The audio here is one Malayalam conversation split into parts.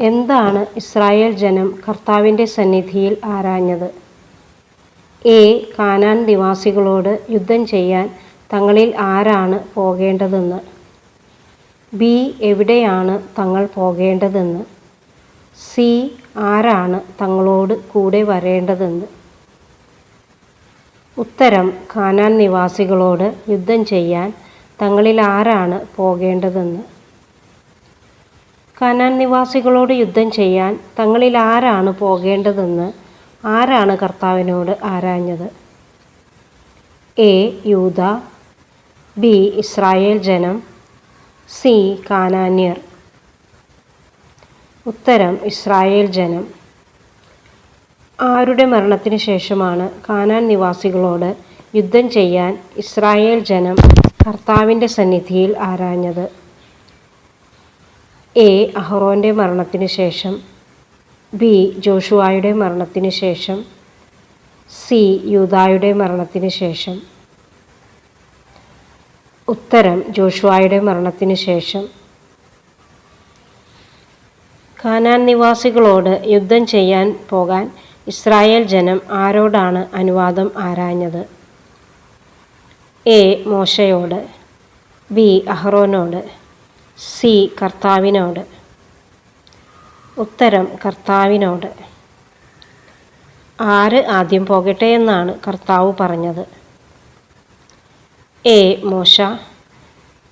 എന്താണ് ഇസ്രായേൽ ജനം കർത്താവിന്റെ സന്നിധിയിൽ ആരാഞ്ഞത്? എ കാനാൻ നിവാസികളോട് യുദ്ധം ചെയ്യാൻ തങ്ങളിൽ ആരാണ് പോകേണ്ടതെന്ന്? ബി എവിടെയാണ് തങ്ങൾ പോകേണ്ടതെന്ന്? സി ആരാണ് തങ്ങളോട് കൂടെ വരേണ്ടതെന്ന്? ഉത്തരം കാനാൻ നിവാസികളോട് യുദ്ധം ചെയ്യാൻ തങ്ങളിൽ ആരാണ് പോകേണ്ടതെന്ന്? കാനാൻ നിവാസികളോട് യുദ്ധം ചെയ്യാൻ തങ്ങളിൽ ആരാണ് പോകേണ്ടതെന്ന്? ആരാണ് കർത്താവിനോട് ആരാഞ്ഞത്? എ. Judah B. ഇസ്രായേൽ ജനം സി. കാനാന്യർ. ഉത്തരം ഇസ്രായേൽ ജനം. ആരുടെ മരണത്തിന് ശേഷമാണ് കാനാൻ നിവാസികളോട് യുദ്ധം ചെയ്യാൻ ഇസ്രായേൽ ജനം കർത്താവിന്റെ സന്നിധിയിൽ ആരാഞ്ഞത്? എ. അഹ്റോന്റെ മരണത്തിന് ശേഷം ബി. ജോഷുവായുടെ മരണത്തിന് ശേഷം സി. യൂതായുടെ മരണത്തിന് ശേഷം. ഉത്തരം ജോഷുവായുടെ മരണത്തിന് ശേഷം. കാനാൻ നിവാസികളോട് യുദ്ധം ചെയ്യാൻ പോകാൻ ഇസ്രായേൽ ജനം ആരോടാണ് അനുവാദം ആരാഞ്ഞത്? എ. മോശയോട് ബി. അഹ്റോനോട് സി. കർത്താവിനോട്. ഉത്തരം കർത്താവിനോട്. ആര് ആദ്യം പോകട്ടെ എന്നാണ് കർത്താവ് പറഞ്ഞത്. എ. മോശ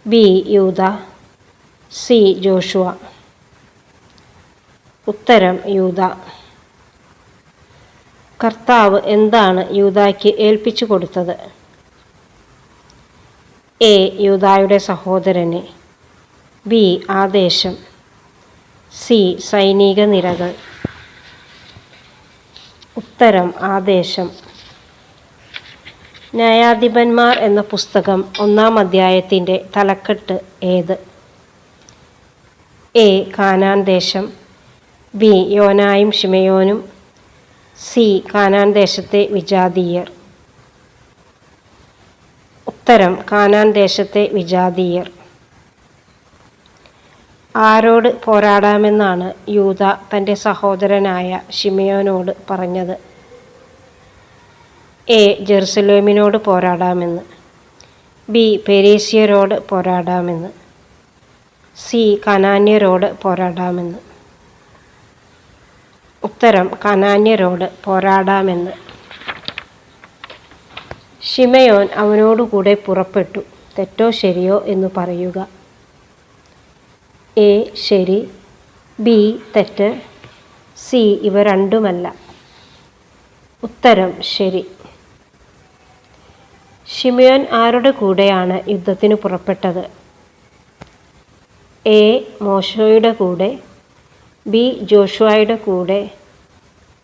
ബി. യൂത സി. ജോഷുവ. ഉത്തരം യൂത കർത്താവ് എന്താണ് യൂതായ്ക്ക് ഏൽപ്പിച്ചു കൊടുത്തത്? എ. യൂതായുടെ സഹോദരന് ബി. ആദേശം. സി സൈനിക നിരകൾ. ഉത്തരം ആദേശം. ന്യായാധിപന്മാർ എന്ന പുസ്തകം ഒന്നാം അധ്യായത്തിന്റെ തലക്കെട്ട് ഏത്? എ കാനാൻ ദേശം. ബി യോനായും ഷിമയോനും സി കാനാൻ ദേശത്തെ വിജാതീയർ. ഉത്തരം കാനാൻ ദേശത്തെ വിജാതീയർ. ആരോട് പോരാടാമെന്നാണ് യൂത തന്റെ സഹോദരനായ ഷിമയോനോട് പറഞ്ഞത്. എ. ജെറുസലേമിനോട് പോരാടാമെന്ന്. ബി. പെരീസിയരോട് പോരാടാമെന്ന്. സി. കനാന്യരോട് പോരാടാമെന്ന്. ഉത്തരം കനാന്യരോട് പോരാടാമെന്ന്. ഷിമയോൻ അവനോടുകൂടെ പുറപ്പെട്ടു. തെറ്റോ ശരിയോ എന്ന് പറയുക. എ ശരി ബി തെറ്റ് സി ഇവ രണ്ടുമല്ല. ഉത്തരം ശരി. ഷിമയോൻ ആരുടെ കൂടെയാണ് യുദ്ധത്തിന് പുറപ്പെട്ടത്? എ മോശോയുടെ കൂടെ ബി ജോഷുവയുടെ കൂടെ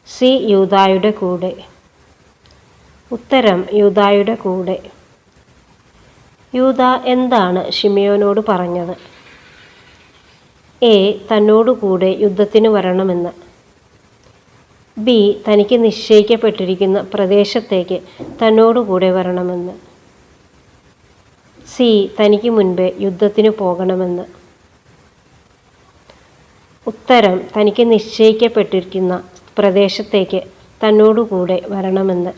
സി യൂതായുടെ കൂടെ. ഉത്തരം യൂതായുടെ കൂടെ. യൂത എന്താണ് ഷിമിയോനോട് പറഞ്ഞത്? എ തന്നോടുകൂടെ യുദ്ധത്തിന് വരണമെന്ന്. ബി തനിക്ക് നിശ്ചയിക്കപ്പെട്ടിരിക്കുന്ന പ്രദേശത്തേക്ക് തന്നോടുകൂടെ വരണമെന്ന്. സി തനിക്ക് മുൻപേ യുദ്ധത്തിന് പോകണമെന്ന്. ഉത്തരം തനിക്ക് നിശ്ചയിക്കപ്പെട്ടിരിക്കുന്ന പ്രദേശത്തേക്ക് തന്നോടുകൂടെ വരണമെന്ന്.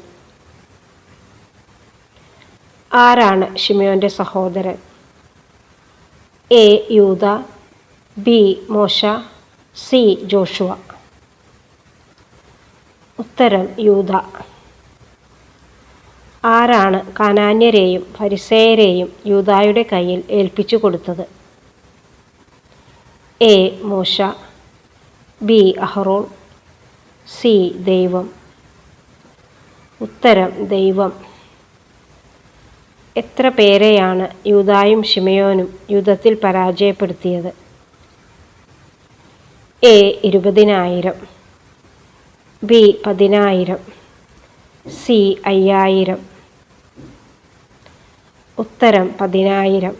ആരാണ് ഷിമയോന്റെ സഹോദരൻ? എ യൂത ബി മോശ സി ജോഷുവ. ഉത്തരം യൂത. ആരാണ് കാനാന്യരെയും ഫരിസേയരെയും യൂതായുടെ കയ്യിൽ ഏൽപ്പിച്ചു കൊടുത്തത്? എ മോശ ബി അഹ്റോൺ സി ദൈവം. ഉത്തരം ദൈവം. എത്ര പേരെയാണ് യൂതായും ഷിമയോനും യുദ്ധത്തിൽ പരാജയപ്പെടുത്തിയത്? എ ഇരുപതിനായിരം ബി പതിനായിരം സി അയ്യായിരം ഉത്തരം പതിനായിരം.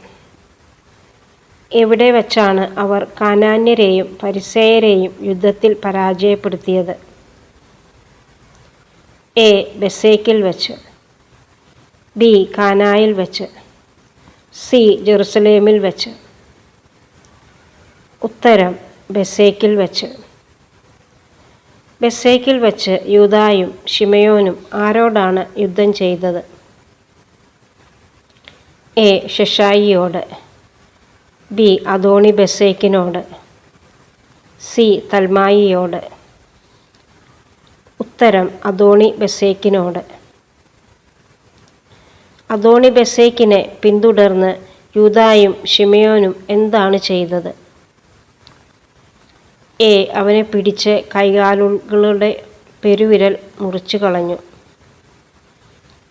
എവിടെ വച്ചാണ് അവർ കാനാന്യരെയും പരിസയരെയും യുദ്ധത്തിൽ പരാജയപ്പെടുത്തിയത്? എ ബസേക്കിൽ വച്ച് ബി കാനായിൽ വച്ച് സി ജെറുസലേമിൽ വച്ച്. ഉത്തരം ബെസേക്കിൽ വെച്ച്. ബെസേക്കിൽ വെച്ച് യൂതായും ഷിമയോനും ആരോടാണ് യുദ്ധം ചെയ്തത്? എ. ഷെഷായിയോട് ബി. അതോണി ബെസേക്കിനോട്. സി. തൽമായിയോട്. ഉത്തരം അതോണി ബെസേക്കിനോട്. അതോണി ബെസേക്കിനെ പിന്തുടർന്ന് യൂതായും ഷിമയോനും എന്താണ് ചെയ്തത്? എ അവനെ പിടിച്ച് കൈകാലുകളുടെ പെരുവിരൽ മുറിച്ചു കളഞ്ഞു.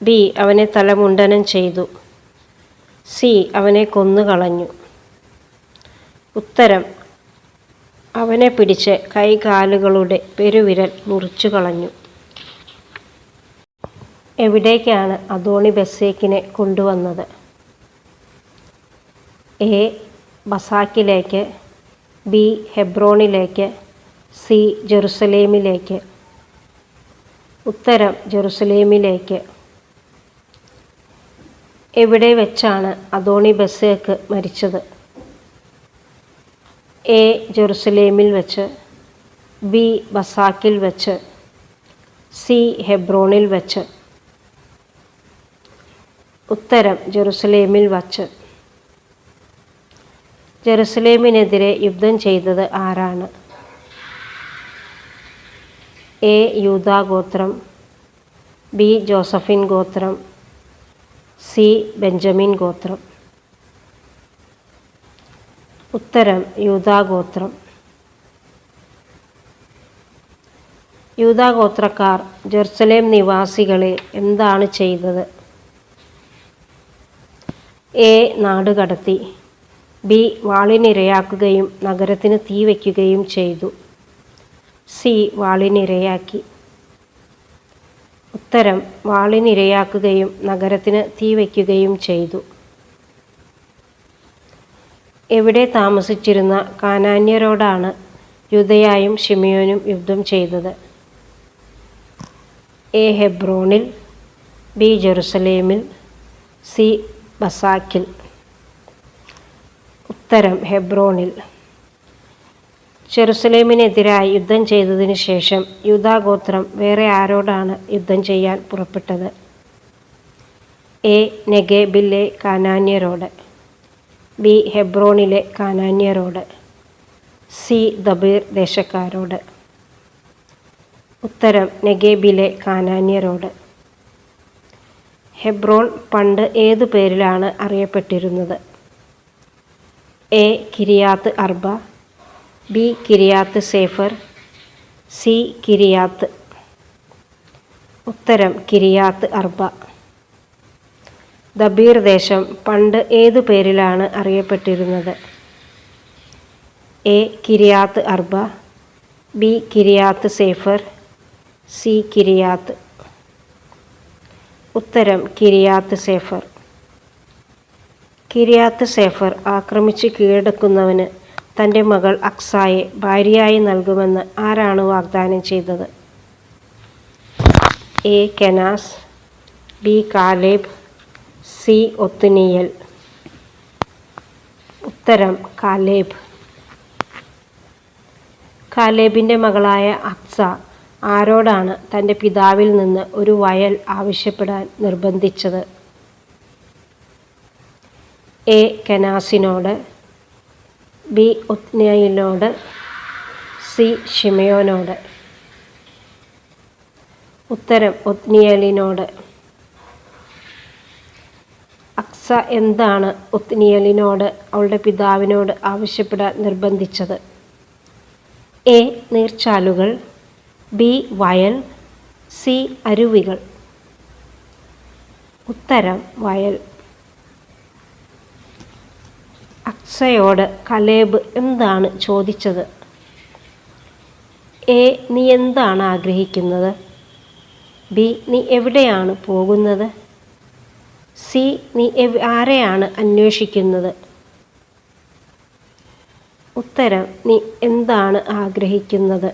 ബി അവനെ തലമുണ്ടനം ചെയ്തു. സി അവനെ കൊന്നുകളഞ്ഞു. ഉത്തരം അവനെ പിടിച്ച് കൈകാലുകളുടെ പെരുവിരൽ മുറിച്ചു കളഞ്ഞു. എവിടേക്കാണ് അദോണി ബസേക്കിനെ കൊണ്ടുവന്നത്? എ ബസാക്കിലേക്ക് ബി ഹെബ്രോണിലേക്ക് സി ജെറുസലേമിലേക്ക്. ഉത്തരം ജെറുസലേമിലേക്ക്. എവിടെ വെച്ചാണ് അദോണി ബസേക്ക് മരിച്ചത്? എ ജെറുസലേമിൽ വെച്ച് ബി ബസാക്കിൽ വെച്ച് സി ഹെബ്രോണിൽ വെച്ച്. ഉത്തരം ജെറുസലേമിൽ വച്ച്. ജെറുസലേമിനെതിരെ യുദ്ധം ചെയ്തത് ആരാണ്? എ. യൂതാ ഗോത്രം ബി. ജോസഫിൻ ഗോത്രം സി. ബെഞ്ചമിൻ ഗോത്രം. ഉത്തരം യൂതാ ഗോത്രം. യൂതാ ഗോത്രക്കാർ ജെറുസലേം നിവാസികളെ എന്താണ് ചെയ്തത്? എ. നാട് കടത്തി ബി വാളിനിരയാക്കുകയും നഗരത്തിന് തീ വയ്ക്കുകയും ചെയ്തു. സി വാളിനിരയാക്കി ഉത്തരം വാളിനിരയാക്കുകയും നഗരത്തിന് തീ വയ്ക്കുകയും ചെയ്തു. എവിടെ താമസിച്ചിരുന്ന കാനാന്യരോടാണ് യുദയായും ഷിമിയോനും യുദ്ധം ചെയ്തത്? എ ഹെബ്രോണിൽ ബി ജെറുസലേമിൽ സി ബസാക്കിൽ ഉത്തരം ഹെബ്രോണിൽ. ചെറുസലേമിനെതിരായി യുദ്ധം ചെയ്തതിനു ശേഷം യൂതാഗോത്രം വേറെ ആരോടാണ് യുദ്ധം ചെയ്യാൻ പുറപ്പെട്ടത് എ. നെഗേബിലെ കാനാന്യരോട്. ബി. ഹെബ്രോണിലെ കാനാന്യരോട്. സി. ദബീർ ദേശക്കാരോട്. ഉത്തരം നെഗേബിലെ കാനാന്യരോട്. ഹെബ്രോൺ പണ്ട് ഏതു പേരിലാണ് അറിയപ്പെട്ടിരുന്നത്? A Kiriath Arba B Kiriath Sepher C Kiriath ഉത്തരം കിരിയാത്ത് അർബ ദബീർ ദേശം പണ്ട് ഏതു പേരിലാണ് അറിയപ്പെട്ടിരുന്നത്? A Kiriath Arba B Kiriath Sepher C Kiriath ഉത്തരം കിരിയാത്ത് സേഫർ കിരിയാത്ത് സേഫർ ആക്രമിച്ച് കീഴടക്കുന്നവന് തന്റെ മകൾ അക്സായെ ഭാര്യയായി നൽകുമെന്ന് ആരാണ് വാഗ്ദാനം ചെയ്തത്? A. Kenaz B. Caleb C. Othniel. ഉത്തരം കാലേബ്. കാലേബിന്റെ മകളായ അക്സ ആരോടാണ് തന്റെ പിതാവിൽ നിന്ന് ഒരു വയൽ ആവശ്യപ്പെടാൻ നിർബന്ധിച്ചത്? എ കനാസിനോട് ബി ഉത്നയിനോട് സി ഷിമയോനോട് ഉത്തരം ഉത്നിയലിനോട്. അക്സ എന്താണ് ഉത്നിയലിനോട് അവളുടെ പിതാവിനോട് ആവശ്യപ്പെടാൻ നിർബന്ധിച്ചത്? എ നീർച്ചാലുകൾ ബി വയൽ സി അരുവികൾ. ഉത്തരം വയൽ. അക്സയോട് കലേബ് എന്താണ് ചോദിച്ചത്? എ നീ എന്താണ് ആഗ്രഹിക്കുന്നത്? ബി നീ എവിടെയാണ് പോകുന്നത്? സി നീ ആരെയാണ് അന്വേഷിക്കുന്നത്? ഉത്തരം നീ എന്താണ് ആഗ്രഹിക്കുന്നത്?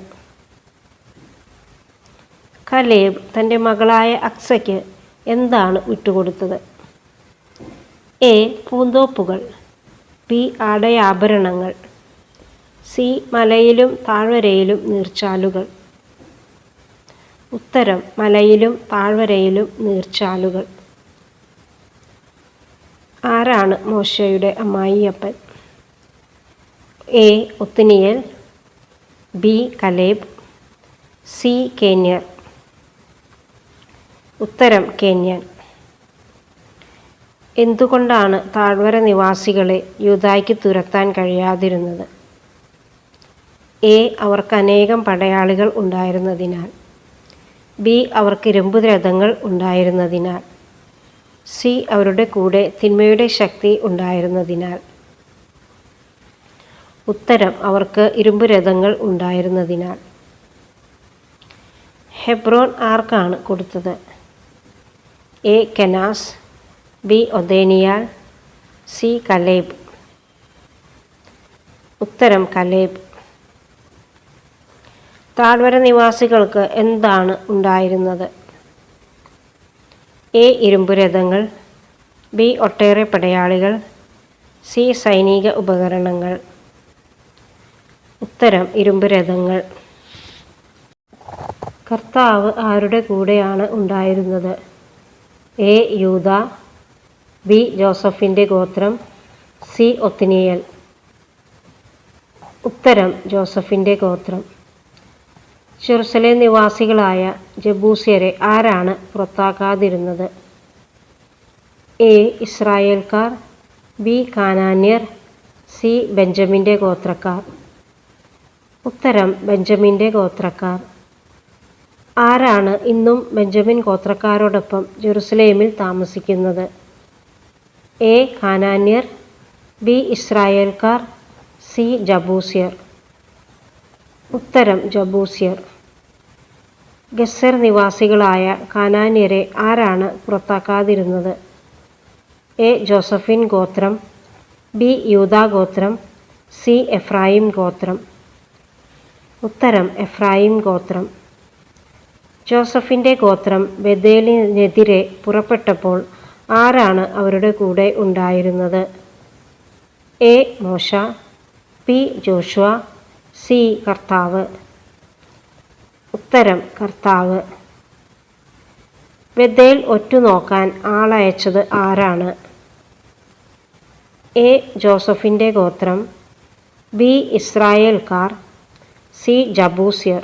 കലേബ് തന്റെ മകളായ അക്സയ്ക്ക് എന്താണ് വിട്ടുകൊടുത്തത്? എ പൂന്തോപ്പുകൾ. ബി ആടയാഭരണങ്ങൾ സി മലയിലും താഴ്വരയിലും നീർച്ചാലുകൾ. ഉത്തരം മലയിലും താഴ്വരയിലും നീർച്ചാലുകൾ. ആരാണ് മോശയുടെ അമ്മായിയപ്പൻ? A Othniel B Caleb C കേന്യർ ഉത്തരം കേന്യൻ. എന്തുകൊണ്ടാണ് താഴ്വര നിവാസികളെ യൂതായ്ക്ക് തുരത്താൻ കഴിയാതിരുന്നത്? എ. അവർക്ക് അനേകം പടയാളികൾ ഉണ്ടായിരുന്നതിനാൽ. ബി. അവർക്ക് ഇരുമ്പു രഥങ്ങൾ ഉണ്ടായിരുന്നതിനാൽ. സി. അവരുടെ കൂടെ തിന്മയുടെ ശക്തി ഉണ്ടായിരുന്നതിനാൽ. ഉത്തരം അവർക്ക് ഇരുമ്പ് രഥങ്ങൾ ഉണ്ടായിരുന്നതിനാൽ. ഹെബ്രോൺ ആർക്കാണ് കൊടുത്തത്? A. Kenaz B Othniel C Caleb. ഉത്തരം കലേബ്. താഴ്വര നിവാസികൾക്ക് എന്താണ് ഉണ്ടായിരുന്നത്? എ ഇരുമ്പുരഥങ്ങൾ ബി ഒട്ടേറെ പടയാളികൾ സി സൈനിക ഉപകരണങ്ങൾ. ഉത്തരം ഇരുമ്പുരഥങ്ങൾ കർത്താവ് ആരുടെ കൂടെയാണ് ഉണ്ടായിരുന്നത്? എ യൂത ബി ജോസഫിന്റെ ഗോത്രം സി ഒത്തിനിയൽ ഉത്തരം ജോസഫിന്റെ ഗോത്രം. ജെറുസലേം നിവാസികളായ ജബൂസിയരെ ആരാണ് പുറത്താക്കാതിരുന്നത്? എ ഇസ്രായേൽക്കാർ ബി കാനാന്യർ സി ബെഞ്ചമിന്റെ ഗോത്രക്കാർ. ഉത്തരം ബെഞ്ചമിന്റെ ഗോത്രക്കാർ. ആരാണ് ഇന്നും ബെഞ്ചമിൻ ഗോത്രക്കാരോടൊപ്പം ജെറുസലേമിൽ താമസിക്കുന്നത്? എ കാനാന്യർ ബി ഇസ്രായേൽക്കാർ സി ജബൂസിയർ. ഉത്തരം ജബൂസിയർ. ഗസർ നിവാസികളായ കാനാന്യരെ ആരാണ് പുറത്താക്കാതിരുന്നത്? എ ജോസഫിൻ ഗോത്രം ബി യൂതാ ഗോത്രം സി എഫ്രായിം ഗോത്രം. ഉത്തരം എഫ്രായിം ഗോത്രം. ജോസഫിന്റെ ഗോത്രം ബദേലിനെതിരെ പുറപ്പെട്ടപ്പോൾ ആരാണ് അവരുടെ കൂടെ ഉണ്ടായിരുന്നത്? എ. മോശ പി ജോഷുവ സി. കർത്താവ്. ഉത്തരം കർത്താവ്. വെദ്ദയിൽ ഒറ്റുനോക്കാൻ ആളയച്ചത് ആരാണ്? എ. ജോസഫിന്റെ ഗോത്രം. ബി. ഇസ്രായേൽക്കാർ. സി. ജബൂസിയർ.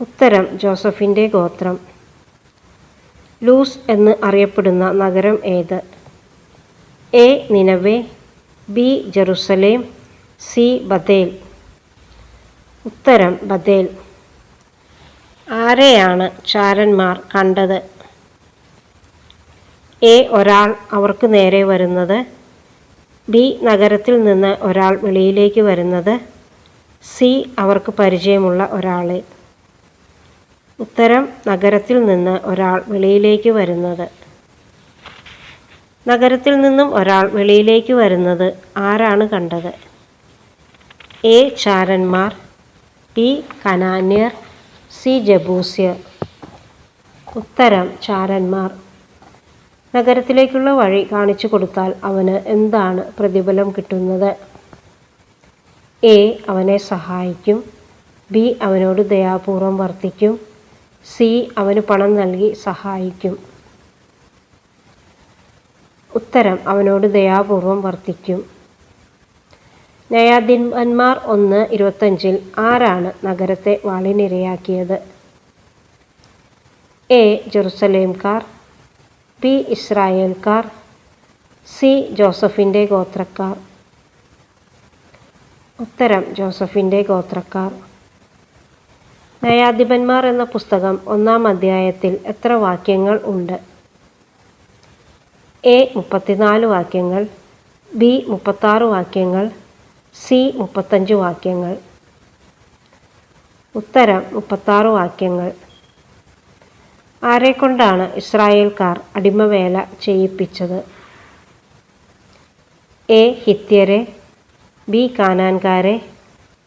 ഉത്തരം ജോസഫിന്റെ ഗോത്രം. ലൂസ് എന്ന് അറിയപ്പെടുന്ന നഗരം ഏത്? A. Nineveh B. Jerusalem C. Bethel ഉത്തരം ബദേൽ ആരെയാണ് ചാരന്മാർ കണ്ടത്? എ. ഒരാൾ അവർക്ക് നേരെ വരുന്നത്. ബി. നഗരത്തിൽ നിന്ന് ഒരാൾ വെളിയിലേക്ക് വരുന്നത്. സി. അവർക്ക് പരിചയമുള്ള ഒരാളെ. ഉത്തരം നഗരത്തിൽ നിന്ന് ഒരാൾ വെളിയിലേക്ക് വരുന്നത്. നഗരത്തിൽ നിന്നും ഒരാൾ വെളിയിലേക്ക് വരുന്നത് ആരാണ് കണ്ടത്? എ. ചാരന്മാർ പി കനാന്യർ സി. ജബൂസ്യർ. ഉത്തരം ചാരന്മാർ. നഗരത്തിലേക്കുള്ള വഴി കാണിച്ചു കൊടുത്താൽ അവന് എന്താണ് പ്രതിഫലം കിട്ടുന്നത്? എ. അവനെ സഹായിക്കും. ബി. അവനോട് ദയാപൂർവം വർത്തിക്കും. സി അവന് പണം നൽകി സഹായിക്കും. ഉത്തരം അവനോട് ദയാപൂർവം വർത്തിക്കും. ന്യായാധിപന്മാർ ഒന്ന് ഇരുപത്തഞ്ചിൽ ആരാണ് നഗരത്തെ വാളിനിരയാക്കിയത്? എ ജെറുസലേംകാർ പി ഇസ്രായേൽക്കാർ സി ജോസഫിന്റെ ഗോത്രക്കാർ. ഉത്തരം ജോസഫിന്റെ ഗോത്രക്കാർ. ന്യായാധിപന്മാർ എന്ന പുസ്തകം ഒന്നാം അധ്യായത്തിൽ എത്ര വാക്യങ്ങൾ ഉണ്ട്? എ മുപ്പത്തിനാല് വാക്യങ്ങൾ ബി മുപ്പത്താറ് വാക്യങ്ങൾ സി മുപ്പത്തഞ്ച് വാക്യങ്ങൾ. ഉത്തരം മുപ്പത്താറ് വാക്യങ്ങൾ. ആരെക്കൊണ്ടാണ് ഇസ്രായേൽക്കാർ അടിമവേല ചെയ്യിപ്പിച്ചത്? എ ഹിത്യരെ ബി കാനാൻകാരെ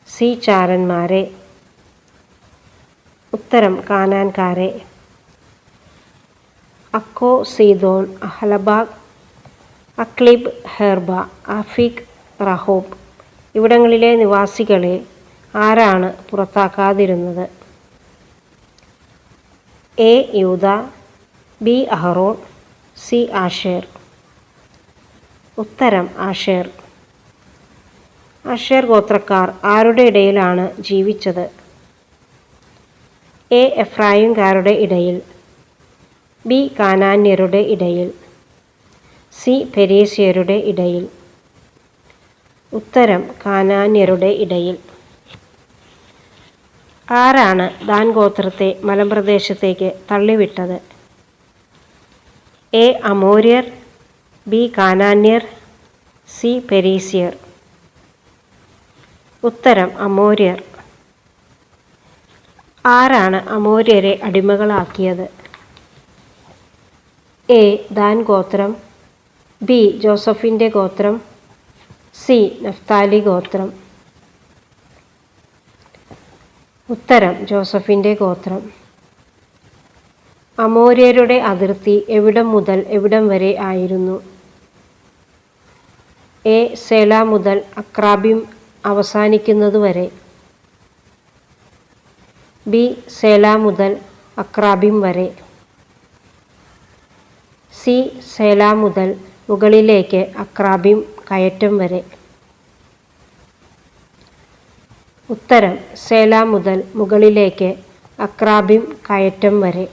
സി ചാരന്മാരെ ഉത്തരം കാനാൻകാരെ അക്കോ സീതോൻ അഹ്ലബാഗ് അക്ലിബ് ഹെർബ അഫീഖ് റഹോബ്. ഇവിടങ്ങളിലെ നിവാസികളെ ആരാണ് പുറത്താക്കാതിരുന്നത്? എ. യൂത ബി. അഹറോൺ സി. ആഷേർ. ഉത്തരം ആഷേർ. അഷേർ ഗോത്രക്കാർ ആരുടെ ഇടയിലാണ് ജീവിച്ചത്? എ എഫ്രായിംകാരുടെ ഇടയിൽ ബി കാനാന്യരുടെ ഇടയിൽ സി പെരീഷ്യരുടെ ഇടയിൽ. ഉത്തരം കാനാന്യരുടെ ഇടയിൽ. ആരാണ് ദാൻ ഗോത്രത്തെ മലമ്പ്രദേശത്തേക്ക് തള്ളിവിട്ടത്? എ അമോര്യർ ബി കാനാന്യർ സി പെരീസിയർ. ഉത്തരം അമോര്യർ. ആരാണ് അമൂര്യരെ അടിമകളാക്കിയത്? എ. ദാൻ ഗോത്രം ബി. ജോസഫിന്റെ ഗോത്രം സി. നഫ്താലി ഗോത്രം ഉത്തരം ജോസഫിന്റെ ഗോത്രം. അമോര്യരുടെ അതിർത്തി എവിടം മുതൽ എവിടം വരെ ആയിരുന്നു? എ. സേല മുതൽ അക്രാബിം അവസാനിക്കുന്നതുവരെ. ബി സേല മുതൽ അക്രാബിം വരെ. സി സേല മുതൽ മുകളിലേക്ക് അക്രാബിം കയറ്റം വരെ. ഉത്തരം സേല മുതൽ മുകളിലേക്ക് അക്രാബിം കയറ്റം വരെ.